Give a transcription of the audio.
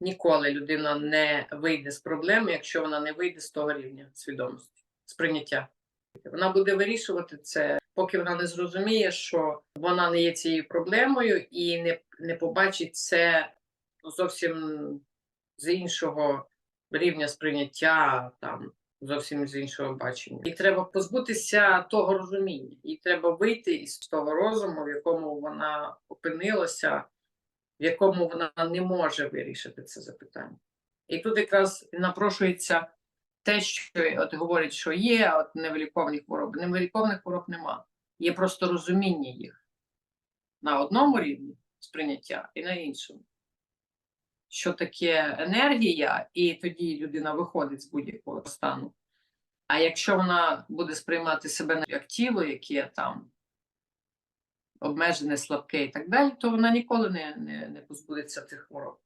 Ніколи людина не вийде з проблеми, якщо вона не вийде з того рівня свідомості, сприйняття. Вона буде вирішувати це, поки вона не зрозуміє, що вона не є цією проблемою і не, не побачить це зовсім з іншого рівня сприйняття, там зовсім з іншого бачення. І треба позбутися того розуміння, і треба вийти із того розуму, в якому вона опинилася, в якому вона не може вирішити це запитання. І тут якраз напрошується те, що от говорять, що є от невиліковні хвороби. Невиліковних хвороб нема. Є просто розуміння їх на одному рівні сприйняття і на іншому. Що таке енергія, і тоді людина виходить з будь-якого стану. А якщо вона буде сприймати себе як тіло, яке там обмежене, слабке і так далі, то вона ніколи не, не, не позбудеться цих хвороб.